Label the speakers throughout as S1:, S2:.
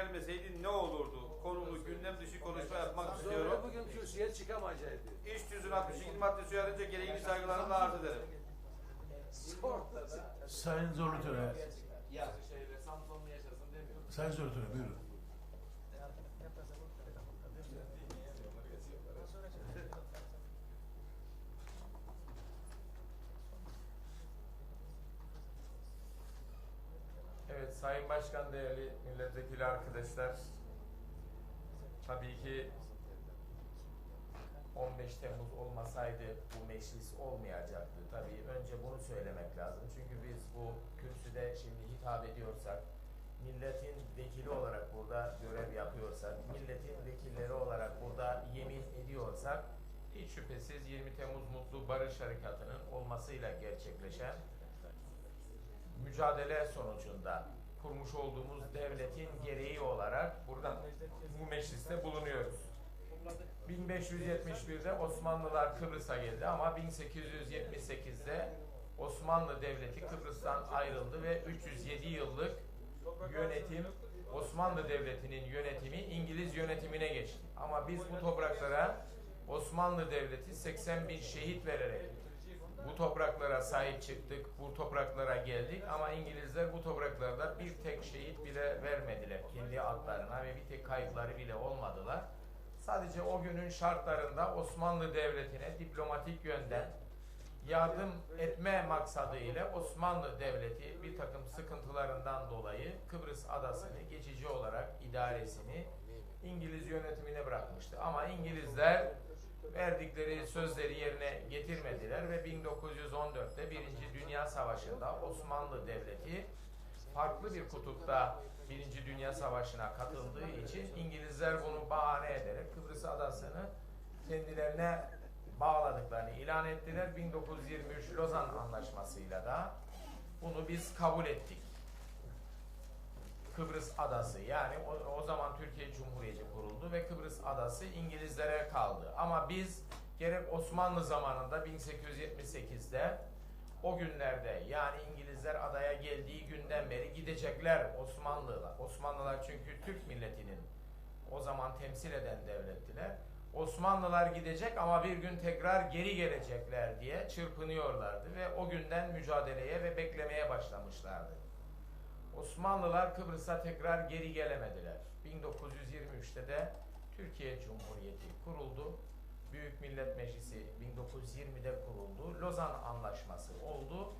S1: gelmeseydin ne olurdu? Konulu gündem dışı konuşma yapmak istiyorum.
S2: bugün kürsüye çıkamayacaktı.
S1: İş düzün 62. maddesi uyarınca gereğini saygılarımla arz ederim.
S3: Sayın Zorlu Töre,
S4: demiyorum.
S3: Sayın Zorlu Töre buyurun.
S4: Sayın Başkan değerli milletvekili arkadaşlar. Tabii ki 15 Temmuz olmasaydı bu meclis olmayacaktı. Tabii önce bunu söylemek lazım. Çünkü biz bu kürsüde şimdi hitap ediyorsak, milletin vekili olarak burada görev yapıyorsak, milletin vekilleri olarak burada yemin ediyorsak, hiç şüphesiz 20 Temmuz Mutlu Barış Harekatı'nın olmasıyla gerçekleşen mücadele sonucunda kurmuş olduğumuz devletin gereği olarak buradan bu mecliste bulunuyoruz. 1571'de Osmanlılar Kıbrıs'a geldi ama 1878'de Osmanlı Devleti Kıbrıs'tan ayrıldı ve 307 yıllık yönetim Osmanlı Devleti'nin yönetimi İngiliz yönetimine geçti. Ama biz bu topraklara Osmanlı Devleti 80 bin şehit vererek bu topraklara sahip çıktık, bu topraklara geldik ama İngilizler bu topraklarda bir tek şehit bile vermediler kendi adlarına ve bir tek kayıpları bile olmadılar. Sadece o günün şartlarında Osmanlı Devleti'ne diplomatik yönden yardım etme maksadıyla Osmanlı Devleti bir takım sıkıntılarından dolayı Kıbrıs adasını geçici olarak idaresini İngiliz yönetimine bırakmıştı. Ama İngilizler verdikleri sözleri yerine getirmediler ve 1914'te Birinci Dünya Savaşı'nda Osmanlı Devleti farklı bir kutupta Birinci Dünya Savaşı'na katıldığı için İngilizler bunu bahane ederek Kıbrıs adasını kendilerine bağladıklarını ilan ettiler. 1923 Lozan Anlaşması'yla da bunu biz kabul ettik. Kıbrıs adası yani o, o zaman Türkiye Cumhuriyeti kuruldu ve Kıbrıs adası İngilizlere kaldı. Ama biz gerek Osmanlı zamanında 1878'de o günlerde yani İngilizler adaya geldiği günden beri gidecekler Osmanlılar. Osmanlılar çünkü Türk milletinin o zaman temsil eden devlettiler. Osmanlılar gidecek ama bir gün tekrar geri gelecekler diye çırpınıyorlardı ve o günden mücadeleye ve beklemeye başlamışlardı. Osmanlılar Kıbrıs'a tekrar geri gelemediler. 1923'te de Türkiye Cumhuriyeti kuruldu. Büyük Millet Meclisi 1920'de kuruldu. Lozan Anlaşması oldu.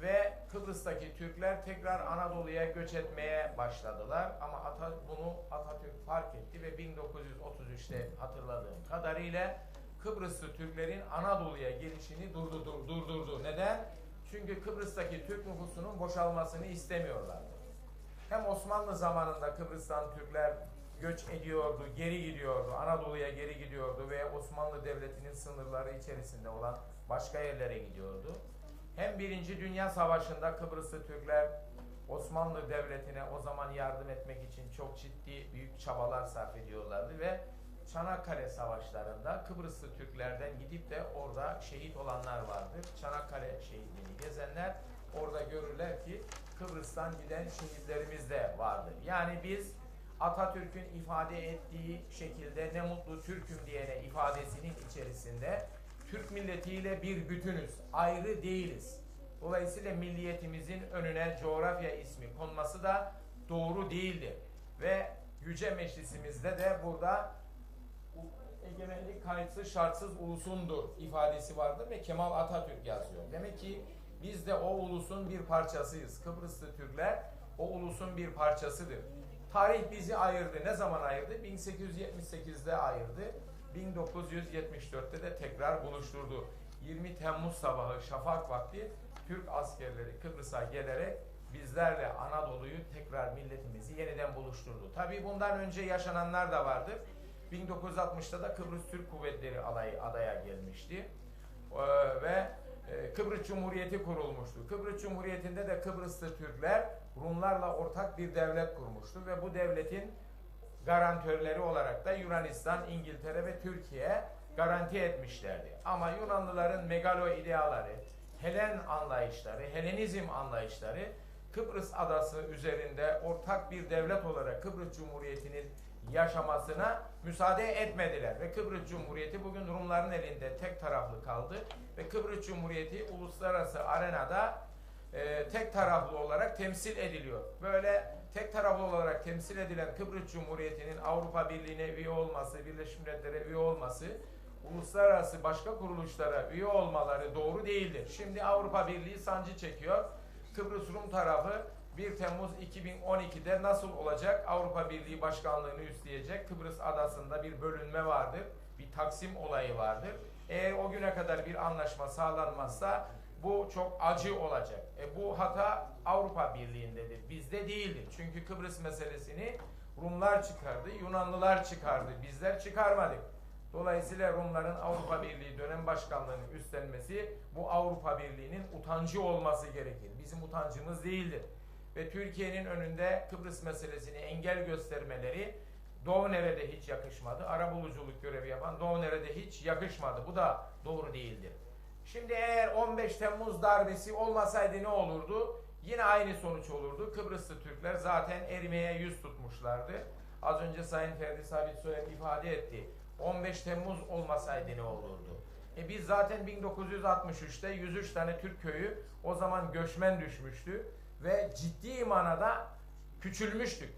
S4: Ve Kıbrıs'taki Türkler tekrar Anadolu'ya göç etmeye başladılar. Ama Ata, bunu Atatürk fark etti ve 1933'te hatırladığım kadarıyla Kıbrıslı Türklerin Anadolu'ya gelişini durdurdu. durdurdu. Neden? Çünkü Kıbrıs'taki Türk nüfusunun boşalmasını istemiyorlardı. Hem Osmanlı zamanında Kıbrıs'tan Türkler göç ediyordu, geri gidiyordu, Anadolu'ya geri gidiyordu ve Osmanlı Devleti'nin sınırları içerisinde olan başka yerlere gidiyordu. Hem Birinci Dünya Savaşı'nda Kıbrıslı Türkler Osmanlı Devleti'ne o zaman yardım etmek için çok ciddi büyük çabalar sarf ediyorlardı ve Çanakkale Savaşlarında Kıbrıslı Türklerden gidip de orada şehit olanlar vardır. Çanakkale şehitliğini gezenler orada görürler ki Kıbrıs'tan giden şehitlerimiz de vardır. Yani biz Atatürk'ün ifade ettiği şekilde ne mutlu Türk'üm diyene ifadesinin içerisinde Türk milletiyle bir bütünüz, ayrı değiliz. Dolayısıyla milliyetimizin önüne coğrafya ismi konması da doğru değildir. Ve Yüce Meclisimizde de burada egemenlik kayıtsız şartsız ulusundur ifadesi vardır ve Kemal Atatürk yazıyor. Demek ki biz de o ulusun bir parçasıyız. Kıbrıslı Türkler o ulusun bir parçasıdır. Tarih bizi ayırdı. Ne zaman ayırdı? 1878'de ayırdı. 1974'te de tekrar buluşturdu. 20 Temmuz sabahı şafak vakti Türk askerleri Kıbrıs'a gelerek bizlerle Anadolu'yu tekrar milletimizi yeniden buluşturdu. Tabii bundan önce yaşananlar da vardır. 1960'ta da Kıbrıs Türk Kuvvetleri alayı adaya gelmişti. Ee, ve e, Kıbrıs Cumhuriyeti kurulmuştu. Kıbrıs Cumhuriyeti'nde de Kıbrıslı Türkler Rumlarla ortak bir devlet kurmuştu ve bu devletin garantörleri olarak da Yunanistan, İngiltere ve Türkiye garanti etmişlerdi. Ama Yunanlıların megalo ideaları, Helen anlayışları, Helenizm anlayışları Kıbrıs adası üzerinde ortak bir devlet olarak Kıbrıs Cumhuriyeti'nin yaşamasına müsaade etmediler. Ve Kıbrıs Cumhuriyeti bugün Rumların elinde tek taraflı kaldı. Ve Kıbrıs Cumhuriyeti uluslararası arenada e, tek taraflı olarak temsil ediliyor. Böyle tek taraflı olarak temsil edilen Kıbrıs Cumhuriyeti'nin Avrupa Birliği'ne üye olması, Birleşmiş Milletler'e üye olması, uluslararası başka kuruluşlara üye olmaları doğru değildir. Şimdi Avrupa Birliği sancı çekiyor. Kıbrıs Rum tarafı 1 Temmuz 2012'de nasıl olacak? Avrupa Birliği başkanlığını üstleyecek. Kıbrıs adasında bir bölünme vardır. Bir taksim olayı vardır. Eğer o güne kadar bir anlaşma sağlanmazsa bu çok acı olacak. E, bu hata Avrupa Birliği'ndedir. Bizde değildir. Çünkü Kıbrıs meselesini Rumlar çıkardı, Yunanlılar çıkardı. Bizler çıkarmadık. Dolayısıyla Rumların Avrupa Birliği dönem başkanlığını üstlenmesi bu Avrupa Birliği'nin utancı olması gerekir. Bizim utancımız değildir. Ve Türkiye'nin önünde Kıbrıs meselesini engel göstermeleri Doğu-Nere'de hiç yakışmadı. Arabuluculuk görevi yapan Doğu-Nere'de hiç yakışmadı. Bu da doğru değildir. Şimdi eğer 15 Temmuz darbesi olmasaydı ne olurdu? Yine aynı sonuç olurdu. Kıbrıslı Türkler zaten erimeye yüz tutmuşlardı. Az önce Sayın Ferdi Sabit Soyer ifade etti. 15 Temmuz olmasaydı ne olurdu? E biz zaten 1963'te 103 tane Türk köyü o zaman göçmen düşmüştü ve ciddi manada küçülmüştük.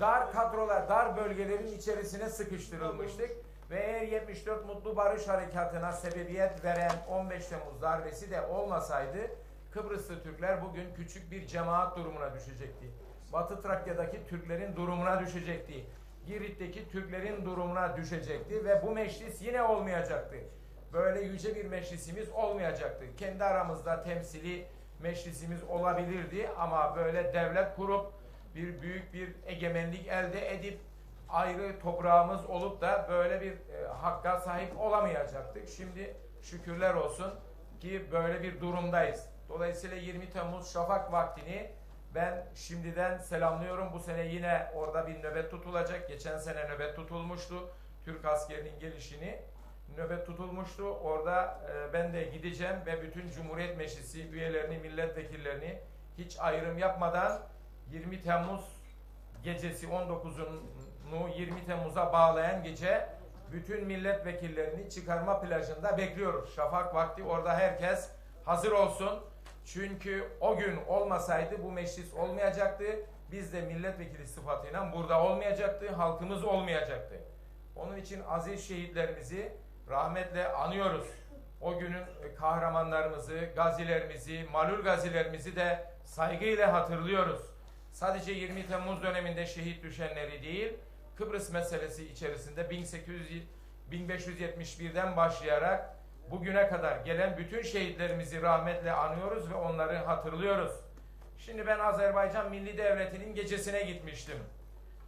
S4: Dar kadrolar, dar bölgelerin içerisine sıkıştırılmıştık ve eğer 74 Mutlu Barış Harekatı'na sebebiyet veren 15 Temmuz darbesi de olmasaydı Kıbrıslı Türkler bugün küçük bir cemaat durumuna düşecekti. Batı Trakya'daki Türklerin durumuna düşecekti. Girit'teki Türklerin durumuna düşecekti ve bu meclis yine olmayacaktı. Böyle yüce bir meclisimiz olmayacaktı. Kendi aramızda temsili meclisimiz olabilirdi ama böyle devlet kurup bir büyük bir egemenlik elde edip ayrı toprağımız olup da böyle bir e, hakka sahip olamayacaktık. Şimdi şükürler olsun ki böyle bir durumdayız. Dolayısıyla 20 Temmuz şafak vaktini ben şimdiden selamlıyorum. Bu sene yine orada bir nöbet tutulacak. Geçen sene nöbet tutulmuştu. Türk askerinin gelişini nöbet tutulmuştu. Orada e, ben de gideceğim ve bütün Cumhuriyet Meclisi üyelerini, milletvekillerini hiç ayrım yapmadan 20 Temmuz gecesi 19'unu 20 Temmuz'a bağlayan gece bütün milletvekillerini çıkarma plajında bekliyoruz. Şafak vakti orada herkes hazır olsun. Çünkü o gün olmasaydı bu meclis olmayacaktı. Biz de milletvekili sıfatıyla burada olmayacaktı. Halkımız olmayacaktı. Onun için aziz şehitlerimizi rahmetle anıyoruz. O günün kahramanlarımızı, gazilerimizi, malul gazilerimizi de saygıyla hatırlıyoruz. Sadece 20 Temmuz döneminde şehit düşenleri değil, Kıbrıs meselesi içerisinde 1800 1571'den başlayarak bugüne kadar gelen bütün şehitlerimizi rahmetle anıyoruz ve onları hatırlıyoruz. Şimdi ben Azerbaycan Milli Devleti'nin gecesine gitmiştim.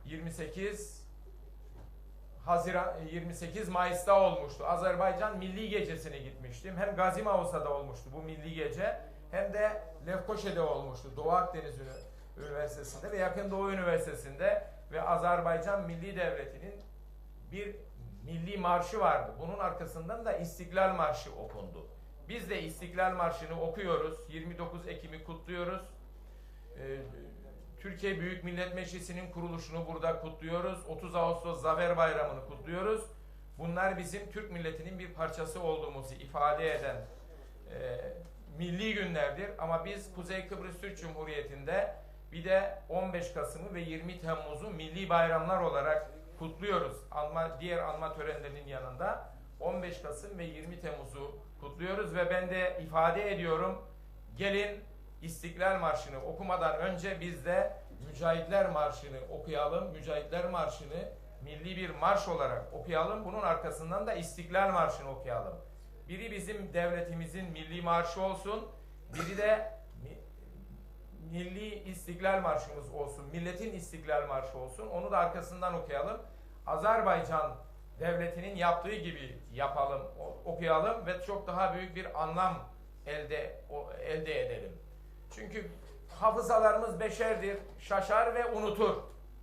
S4: 28 Haziran 28 Mayıs'ta olmuştu. Azerbaycan Milli Gecesi'ne gitmiştim. Hem Gazi Mavusa'da olmuştu bu milli gece hem de Lefkoşe'de olmuştu. Doğu Akdeniz Üniversitesi'nde ve Yakın Doğu Üniversitesi'nde ve Azerbaycan Milli Devleti'nin bir milli marşı vardı. Bunun arkasından da İstiklal Marşı okundu. Biz de İstiklal Marşı'nı okuyoruz. 29 Ekim'i kutluyoruz. Ee, Türkiye Büyük Millet Meclisi'nin kuruluşunu burada kutluyoruz. 30 Ağustos Zafer Bayramı'nı kutluyoruz. Bunlar bizim Türk milletinin bir parçası olduğumuzu ifade eden e, milli günlerdir. Ama biz Kuzey Kıbrıs Türk Cumhuriyeti'nde bir de 15 Kasım'ı ve 20 Temmuz'u milli bayramlar olarak kutluyoruz. Anma, diğer anma törenlerinin yanında 15 Kasım ve 20 Temmuz'u kutluyoruz ve ben de ifade ediyorum. Gelin İstiklal Marşı'nı okumadan önce biz de Mücahitler Marşı'nı okuyalım. Mücahitler Marşı'nı milli bir marş olarak okuyalım. Bunun arkasından da İstiklal Marşı'nı okuyalım. Biri bizim devletimizin milli marşı olsun, biri de mi- Milli İstiklal Marşımız olsun, milletin İstiklal Marşı olsun. Onu da arkasından okuyalım. Azerbaycan devletinin yaptığı gibi yapalım, okuyalım ve çok daha büyük bir anlam elde elde edelim. Çünkü hafızalarımız beşerdir, şaşar ve unutur.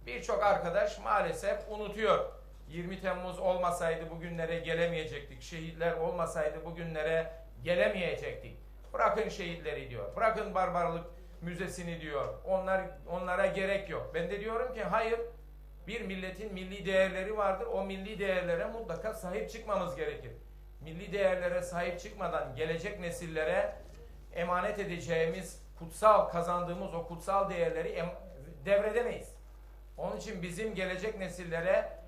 S4: Birçok arkadaş maalesef unutuyor. 20 Temmuz olmasaydı bugünlere gelemeyecektik. Şehitler olmasaydı bugünlere gelemeyecektik. Bırakın şehitleri diyor. Bırakın barbarlık müzesini diyor. Onlar onlara gerek yok. Ben de diyorum ki hayır. Bir milletin milli değerleri vardır. O milli değerlere mutlaka sahip çıkmamız gerekir. Milli değerlere sahip çıkmadan gelecek nesillere emanet edeceğimiz kutsal kazandığımız o kutsal değerleri devredemeyiz. Onun için bizim gelecek nesillere